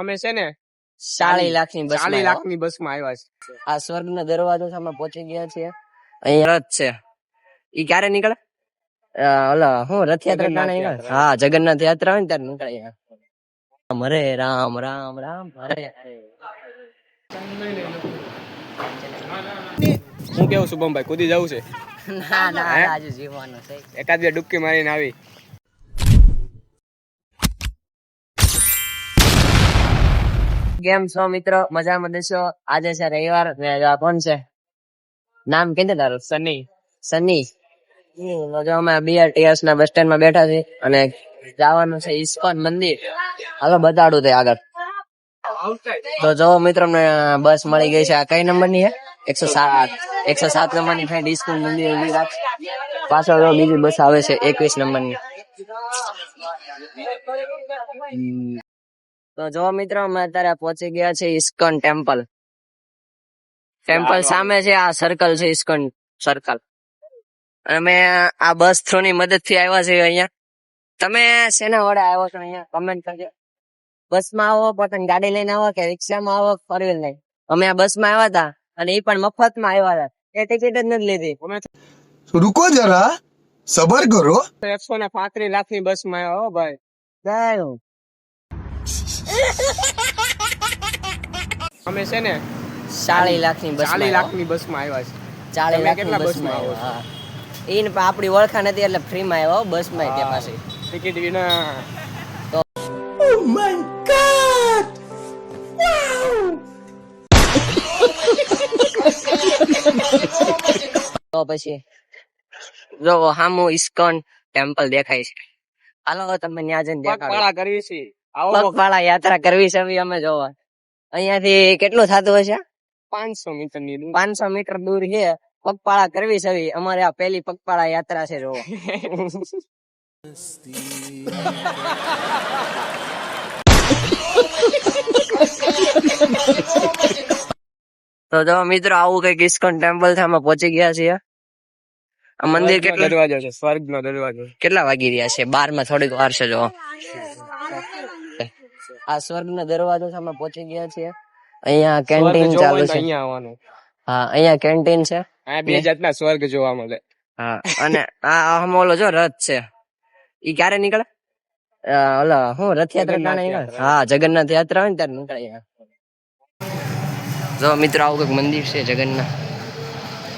અમે છે ને ચાલી લાખની બસ ચાલી લાખની બસમાં આવ્યા છે. આ સ્વર્ગ ના દરવાજો સામે પહોંચી ગયા છે અહીંયા રથ છે. ઈ ક્યારે નીકળે? ઓલા હું રથયાત્રા જગન્નાથ નીકળે? યાત્રા. હા જગન્નાથ યાત્રા હોય ને ત્યારે નીકળે રામ હરે રામ રામ રામ હરે હરે. હું કેવું શુભમભાઈ કુદી જવું છે? ના ના આજે જીવવાનું છે. એકાદ બે ડૂબકી મારીને આવી. કેમ છો મિત્રો? મજામાં દેશો? આજે છે રવિવાર ને કોણ છે. નામ કેને તારું? સની. સની. જો અમે બીઆરટીએસ ના બસ સ્ટેન્ડમાં બેઠા છે અને જવાનું છે ઇસ્કોન મંદિર. હાલો બતાડું તે આગળ. તો જો મિત્રો ને બસ મળી ગઈ છે. આ કઈ નંબરની છે? એકસો સાત. એકસો સાત નંબરની ફ્રેન્ડ ઇસ્કોન મંદિર પાછળ બીજી બસ આવે છે એકવીસ નંબરની તો જો મિત્રો અમે અત્યારે પહોંચી ગયા છે ઇસ્કોન ટેમ્પલ. ટેમ્પલ સામે છે આ સર્કલ છે ઇસ્કોન સર્કલ અમે આ બસ થ્રુ ની મદદથી આવ્યા છે અહીંયા. તમે શેના વડે આવ્યો છો અહીંયા? કમેન્ટ કરજો. બસમાં આવો પોતાની ગાડી લઈને આવો કે રિક્ષામાં આવો ફોર વ્હીલ લઈને. અમે આ બસમાં આવ્યા હતા અને એ પણ મફતમાં આવ્યા હતા. એ ટિકિટ જ નથી લીધી. રૂકો જરા સબર કરો. એકસો ને પાંત્રીસ લાખની બસમાં આવ્યો ભાઈ. ગયો અમે છે ને ચાલી લાખની બસ ચાલી લાખની બસમાં આવ્યા છે ચાલી લાખ કેટલા બસમાં આવ્યા? હા. ઈને પણ આપડી ઓળખાણ હતી એટલે ફ્રી માં આવ્યા બસમાં ત્યાં પાસે ટિકિટ વિના. તો પછી જો હામુ ઇસ્કોન ટેમ્પલ દેખાય છે. હાલો તમે ન્યા જઈને દેખાડો. કરવી છે. પગપાળા યાત્રા કરવી છે અમે જોવા. અહીંયાથી કેટલું થતું હશે? પાંચસો મીટરની દૂર. પાંચસો મીટર દૂર છે. પગપાળા કરવી છે અમારે આ પેલી પગપાળા યાત્રા છે જોવા. તો જો મિત્રો આવું કંઈક ઇસ્કોન ટેમ્પલ છે અમે પહોંચી ગયા છીએ. આ મંદિર કેટલો કેટલા દરવાજો છે સ્વર્ગ નો દરવાજો. કેટલા વાગી રહ્યા છે? બારમાં થોડીક વાર છે જો. આ સ્વર્ગ ના દરવાજો સામે પહોંચી ગયા છીએ. અહીંયા કેન્ટીન ચાલુ છે. અહીંયા આવવાનું. હા અહીંયા કેન્ટીન છે. આ બે જાતના સ્વર્ગ જોવા મળે. હા અને આ આમ જો રથ છે. ઈ ક્યારે નીકળે? ઓલા હું રથયાત્રા. હા જગન્નાથ યાત્રા હોય ને ત્યારે નીકળે જો મિત્રો આવું કંઈક મંદિર છે જગન્નાથ.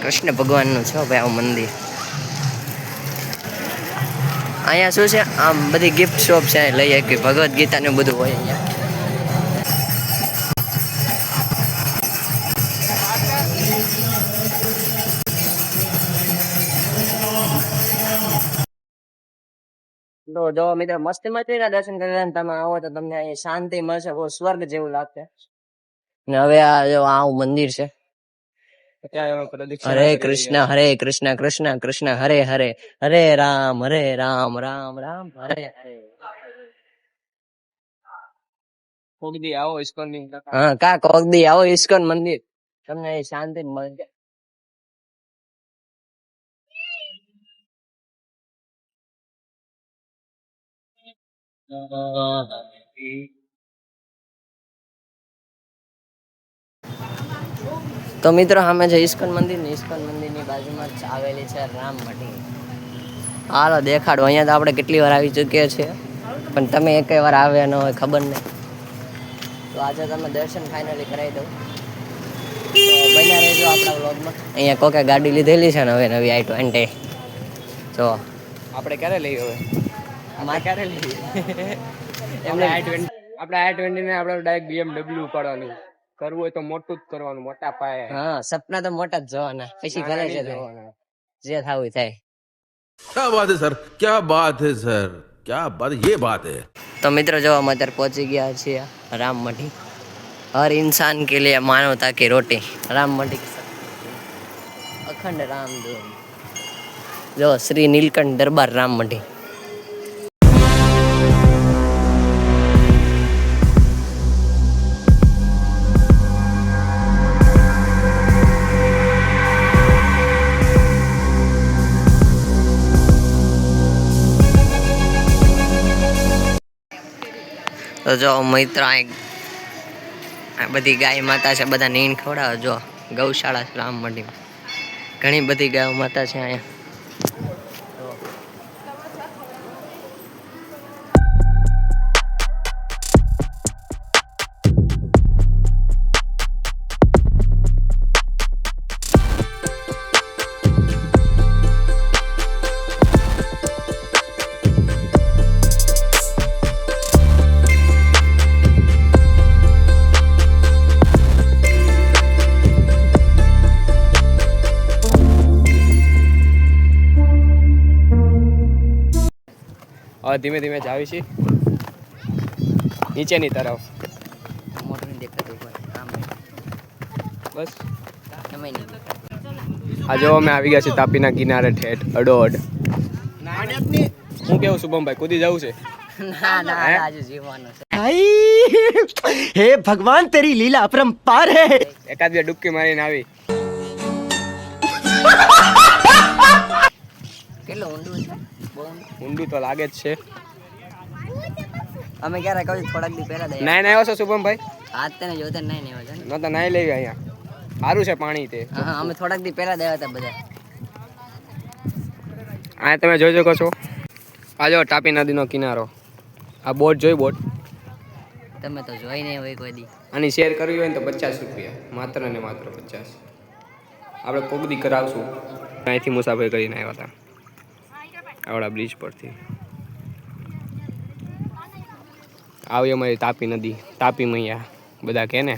કૃષ્ણ ભગવાનનું છે ભાઈ આવું મંદિર. અહીંયા શું છે? આમ બધી ગિફ્ટ શોપ છે, અહીં લઈ શકીએ ભગવદ્ ગીતા ને બધું હોય અહીંયા. જો મિત્રો, મસ્ત મસ્તીના દર્શન કરીને તમે આવો તો તમને અહીં શાંતિ મળશે, બહુ સ્વર્ગ જેવું લાગશે. ને હવે આ જો આવું મંદિર છે હરે કૃષ્ણ હરે કૃષ્ણ કૃષ્ણ કૃષ્ણ હરે હરે હરે રામ હરે રામ રામ રામ હરે હરે. કોગદી આવો ઇસ્કોન હા કા કોગદી આવો ઇસ્કોન મંદિર. તમને શાંતિ જ મળશે તો મિત્રો સામે છે ઇસ્કોન મંદિર ને ઇસ્કોન મંદિરની બાજુમાં જ આવેલી છે રામ મઢી. હાલો, દેખાડો. અહીંયા તો આપણે કેટલી વાર આવી ચૂક્યા છીએ. પણ તમે એક વાર આવ્યા ન હોય, ખબર નહીં. તો આજે તમે દર્શન ફાઇનલી કરાવી દઉં. બન્યા રહેજો આપણા વ્લોગમાં અહીંયા કોકે ગાડી લીધેલી છે ને હવે નવી આઈ ટ્વેન્ટી જો, આપણે ક્યારે લઈ હવે? મારે ક્યારે લઈ એમને આઈ ટ્વેન્ટી આપણે આઈ ટ્વેન્ટી ને આપણે ડાયરેક્ટ બીએમડબલ્યુ ઉપાડવાનું. કરવું હોય તો મોટું જ કરવાનું મોટા પાયે. હા સપના તો મોટા જ જોવાના. પછી ઘરે જ જે થવું થાય. ક્યાં વાત હે સર? ક્યાં બાત હે સર? ક્યાં બાત યે બાત હે. તો મિત્રો જો અમે અત્યારે પહોંચી ગયા છીએ રામ મઢી. હર ઇન્સાન કે લિયે માનવતા કે રોટી. રામ મઢી અખંડ રામ ધૂન જો શ્રી નીલકંઠ દરબાર રામ મઢી. તો જો મિત્ર અહીં બધી ગાય માતા છે બધા નીણ ખવડાવે. જો ગૌશાળા છે, રામ મંડીમાં ઘણી બધી ગાયો માતા છે અહીંયા. ધીમે ધીમે જ છીએ નીચેની તરફ. બસ. આ જો અમે આવી ગયા છીએ તાપીના કિનારે ઠેઠ અડોડ. હું કેવું શુભમભાઈ કૂદી જવું છે? હે ભગવાન તેરી લીલા અપરંપાર હે. એકાદ બે ડુબકી મારીને આવી. કેટલો ઊંડું છે? ઊંડું. તો લાગે જ છે. અમે ક્યારે કહ્યું થોડાક દી પહેલા દઈ નાઈ આવ્યો છો શુભમભાઈ? હાથ તને જોતે નહીં નહીં છે ન. તો નાઈ લેવી અહીંયા. સારું છે પાણી તે. હા અમે થોડાક દી પહેલા દયા હતા બધા. આ તમે જોઈ શકો છો. આ જો તાપી નદીનો કિનારો. આ બોટ જોઈ બોટ? તમે તો જોઈ નહીં હોય કોઈ દી. આની શેર કરવી હોય ને તો પચાસ રૂપિયા. માત્ર ને માત્ર પચાસ. આપણે કોક દી કરાવશું. અહીંથી મુસાફરી કરીને આવ્યા હતા. આવડા બ્રિજ પરથી. આવી અમારી તાપી નદી તાપી મૈયા બધા કે ને?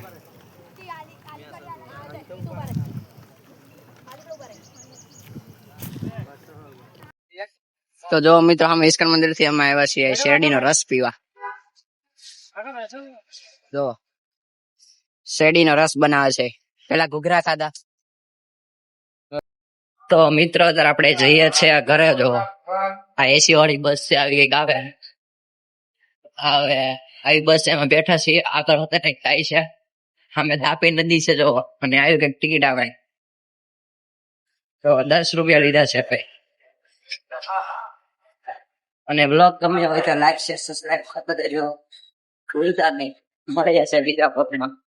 તો જો મિત્રો અમે ઇસ્કન મંદિરથી અમે આવ્યા છીએ શેરડીનો રસ પીવા. જો શેરડીનો રસ બનાવે છે. પેલા ઘૂઘરા ખાધા. તો મિત્રો અત્યારે આપણે જઈએ છીએ ઘરે, જો, આ એસી વાળી બસ છે, આવી કંઈક આવે. આવે, આવી બસ એમાં બેઠા છીએ. આગળ હોતા કંઈક થાય છે. અમે તાપી નદી છે, જો, અને આવી કંઈક ટિકિટ આવે. તો દસ રૂપિયા લીધા છે, ભાઈ. અને બ્લોગ ગમ્યો હોય તો લાઈક શેર સબસ્ક્રાઈબ કરતા દેજો. ભૂલતા નહીં. મળી જશે બીજા બ્લોગમાં